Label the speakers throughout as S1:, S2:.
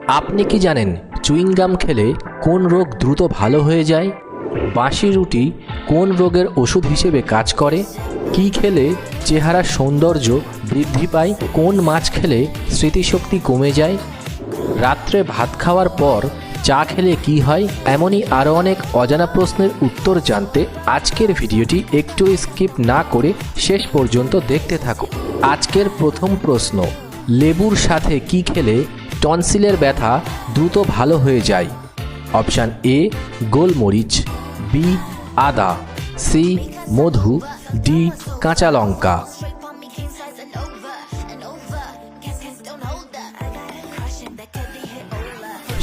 S1: আপনি কি জানেন চুইংগাম খেলে কোন রোগ দ্রুত ভালো হয়ে যায়? বাঁশি রুটি কোন রোগের ওষুধ হিসেবে কাজ করে? কি খেলে চেহারার সৌন্দর্য বৃদ্ধি পায়? কোন মাছ খেলে স্মৃতিশক্তি কমে যায়? রাত্রে ভাত খাওয়ার পর চা খেলে কি হয়? এমনই আরও অনেক অজানা প্রশ্নের উত্তর জানতে আজকের ভিডিওটি একটু স্কিপ না করে শেষ পর্যন্ত দেখতে থাকো আজকের প্রথম প্রশ্ন, লেবুর সাথে কি খেলে টনসিলের ব্যথা দ্রুত ভালো হয়ে যায়। অপশান এ গোলমরিচ বি আদা সি মধু ডি কাঁচা লঙ্কা।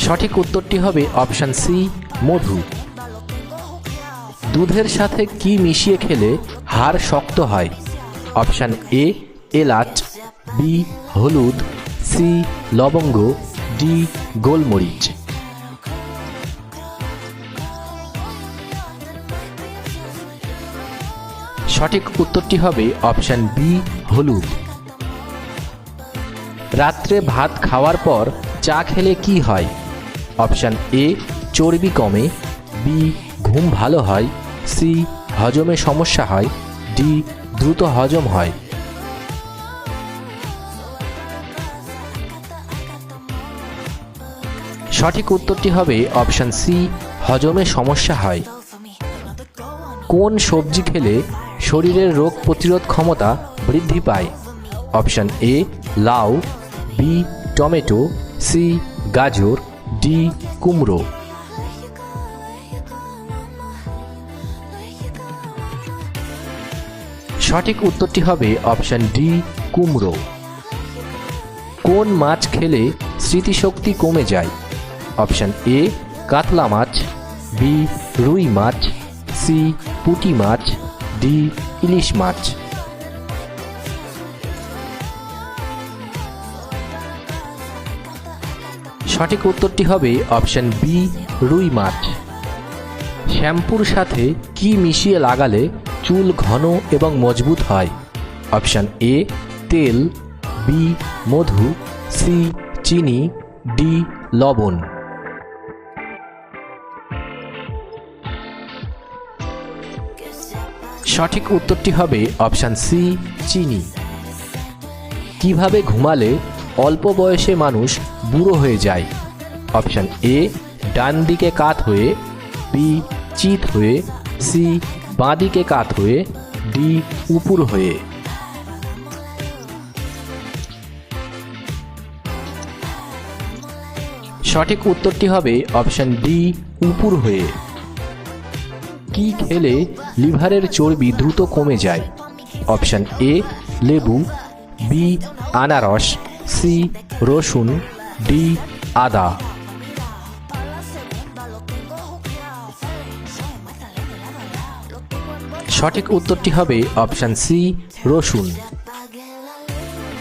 S1: সঠিক উত্তরটি হবে অপশান সি মধু। দুধের সাথে কি মিশিয়ে খেলে হাড় শক্ত হয়? অপশান এ এলাচ বি হলুদ সি লবঙ্গ ডি গোলমরিচ। সঠিক উত্তরটি হবে অপশান বি হলুদ। রাত্রে ভাত খাওয়ার পর চা খেলে কি হয়? অপশান এ চর্বি কমে। বি ঘুম ভালো হয়। সি হজমে সমস্যা হয়। ডি দ্রুত হজম হয়। সঠিক উত্তরটি হবে অপশান সি হজমে সমস্যা হয়। কোন সবজি খেলে শরীরের রোগ প্রতিরোধ ক্ষমতা বৃদ্ধি পায়? অপশান এ লাউ বি টমেটো সি গাজর ডি কুমড়ো। সঠিক উত্তরটি হবে অপশান ডি কুমড়ো। কোন মাছ খেলে স্মৃতিশক্তি কমে যায়? অপশান এ, কাতলা মাছ, বি, রুই মাছ, সি, পুঁটি মাছ, ডি, ইলিশ মাছ। সঠিক উত্তরটি হবে অপশান বি, রুই মাছ। শ্যাম্পুর সাথে কি মিশিয়ে লাগালে চুল ঘন এবং মজবুত হয়? অপশান এ, তেল, বি, মধু, সি, চিনি, ডি, লবণ। সঠিক উত্তরটি হবে অপশান সি, চিনি। কীভাবে ঘুমালে অল্প বয়সে মানুষ বুড়ো হয়ে যায়? অপশান এ, ডান দিকে কাত হয়ে, বি, চিত হয়ে, সি, বাঁ দিকে কাত হয়ে, ডি, উপুর হয়ে। সঠিক উত্তরটি হবে অপশান ডি, উপুর হয়ে। কি খেলে লিভারের চর্বি দ্রুত কমে যায়? অপশান এ, লেবু, বি, আনারস, সি, রসুন, ডি, আদা। সঠিক উত্তরটি হবে অপশান সি, রসুন।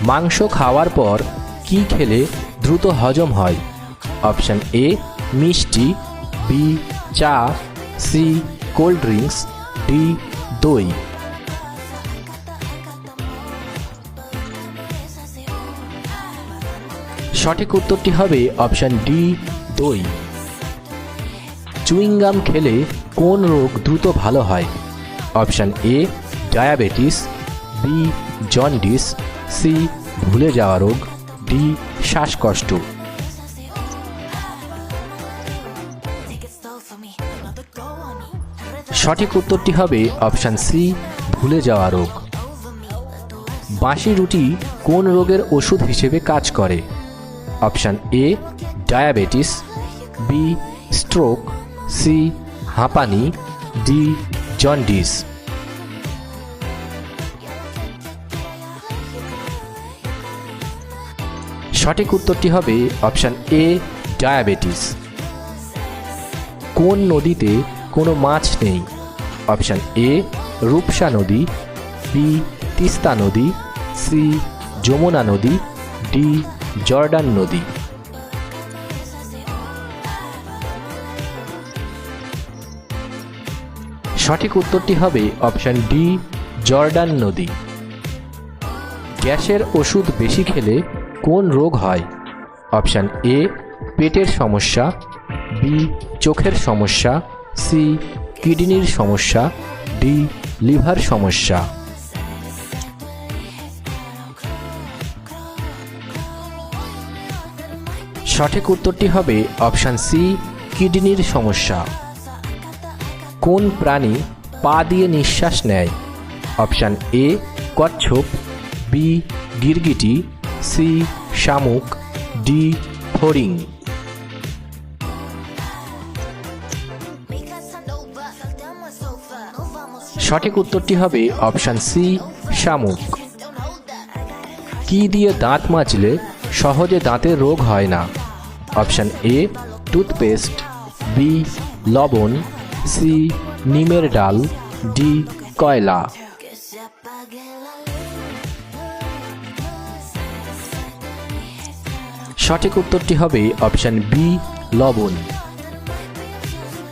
S1: মাংস খাওয়ার পর কি খেলে দ্রুত হজম হয়? অপশান এ, মিষ্টি, বি, চা, সি কোল্ড ড্রিঙ্কস ডি দই। সঠিক উত্তরটি হবে অপশান ডি, দই। চুইংগাম খেলে কোন রোগ দ্রুত ভালো হয়? Option A, diabetes, B, jaundice, C, ভুলে যাওয়া রোগ, ডি, শ্বাসকষ্ট। সঠিক উত্তরটি হবে অপশান সি, ভুলে যাওয়া রোগ. বাঁশি রুটি কোন রোগের ওষুধ হিসেবে কাজ করে? Option A, diabetes, B, stroke, C, হাঁপানি, ডি, জন্ডিস। সঠিক উত্তরটি হবে অপশান এ, ডায়াবেটিস। কোন নদীতে কোনো মাছ নেই। অপশান এ, রূপসা নদী, বি, তিস্তা নদী, সি, যমুনা নদী, ডি, জর্ডান নদী। সঠিক উত্তরটি হবে অপশান ডি, জর্ডান নদী। গ্যাসের ওষুধ বেশি খেলে কোন রোগ হয়? অপশান এ, পেটের সমস্যা, বি, চোখের সমস্যা সি, কিডনির সমস্যা, ডি, লিভার সমস্যা। সঠিক উত্তরটি হবে অপশান সি, কিডনির সমস্যা। কোন প্রাণী পা দিয়ে নিঃশ্বাস নেয়? অপশান এ, কচ্ছপ, বি, গিরগিটি, সি, শামুক, ডি, ফড়িং। সঠিক উত্তরটি হবে অপশান সি, শামুক। কি দিয়ে দাঁত মাজলে সহজে দাঁতের রোগ হয় না? অপশান এ, টুথপেস্ট, বি, লবণ, সি, নিমের ডাল, ডি, কয়লা। সঠিক উত্তরটি হবে অপশান বি, লবণ।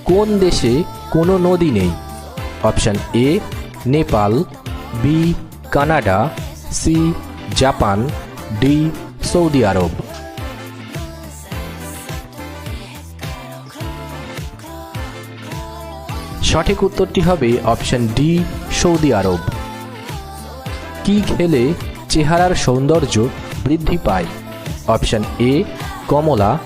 S1: কোন দেশে কোনো নদী নেই? Option A, Nepal, B, Canada, C, Japan, D, Saudi আরব। সঠিক উত্তরটি হবে অপশান ডি, সৌদি আরব। কি খেলে চেহারার সৌন্দর্য বৃদ্ধি পায়? অপশান এ, কমলা,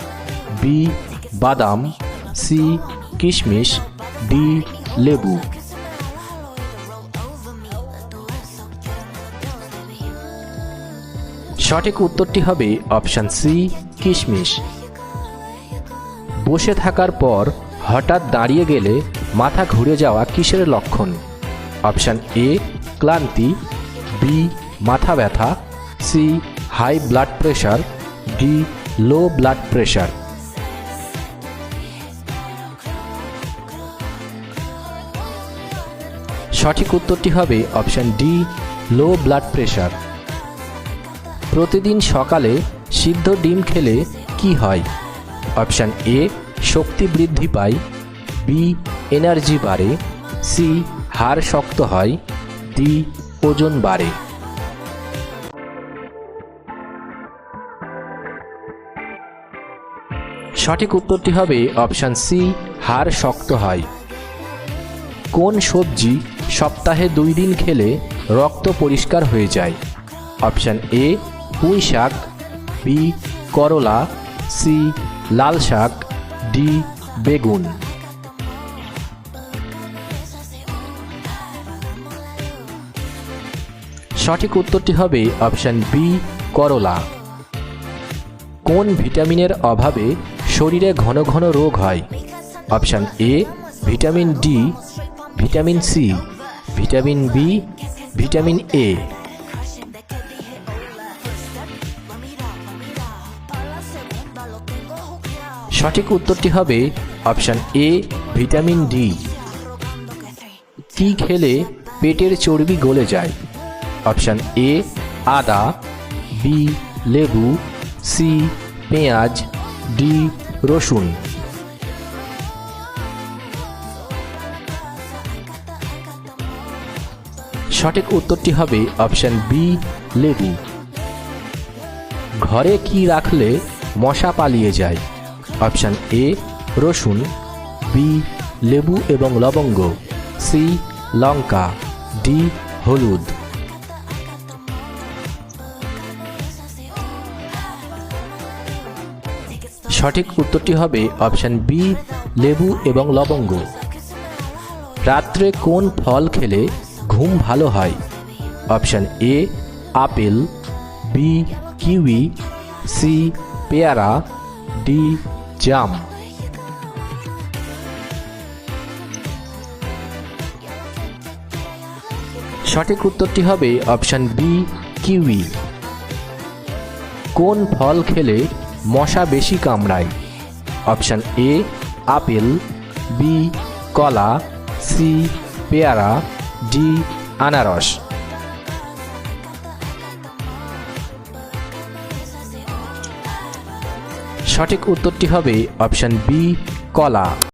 S1: বি, বাদাম, সি, কিশমিশ, ডি, লেবু। সঠিক উত্তরটি হবে অপশান সি, কিশমিশ। বসে থাকার পর হঠাৎ দাঁড়িয়ে গেলে মাথা ঘুরে যাওয়া কিসের লক্ষণ? অপশান এ, ক্লান্তি, বি, মাথা ব্যথা, C, high blood pressure D, low blood pressure সঠিক উত্তরটি হবে option D, low blood pressure প্রতিদিন সকালে সিদ্ধ ডিম খেলে কি হয়? অপশান এ, শক্তি বৃদ্ধি পায়। বি, এনার্জি বাড়ে। সি, হাড় শক্ত হয়। ডি, ওজন বাড়ে। সঠিক উত্তরটি হবে অপশান সি, হাড় শক্ত হয়। কোন সবজি সপ্তাহে দুই দিন খেলে রক্ত পরিষ্কার হয়ে যায়? অপশান এ পুঁই শাক, বি, করলা, সি, লাল শাক, ডি, বেগুন। সঠিক উত্তরটি হবে অপশান বি, করলা। কোন ভিটামিনের অভাবে শরীরে ঘন ঘন রোগ হয়? Option A, vitamin D, vitamin C, vitamin B, vitamin A. সঠিক উত্তরটি হবে অপশান এ, ভিটামিন ডি। কি খেলে পেটের চর্বি গলে যায়? অপশান এ, আদা, বি, লেবু, সি, পেঁয়াজ, ডি, রসুন। সঠিক উত্তরটি হবে অপশান বি, লেবু। ঘরে কি রাখলে মশা পালিয়ে যায়? অপশান এ, রসুন, বি, লেবু এবং লবঙ্গ, সি, লঙ্কা, ডি, হলুদ। সঠিক উত্তরটি হবে অপশান বি, লেবু এবং লবঙ্গ। রাত্রে কোন ফল খেলে ঘুম ভালো হয়? Option A, apple, B, kiwi, C, পেয়ারা, ডি জাম সঠিক উত্তরটি হবে অপশান বি, কিউই। কোন ফল খেলে মশা বেশি কামড়ায়? অপশান এ, আপেল, বি, কলা, সি, পেয়ারা, ডি, আনারস। সঠিক উত্তরটি হবে অপশান বি কলা।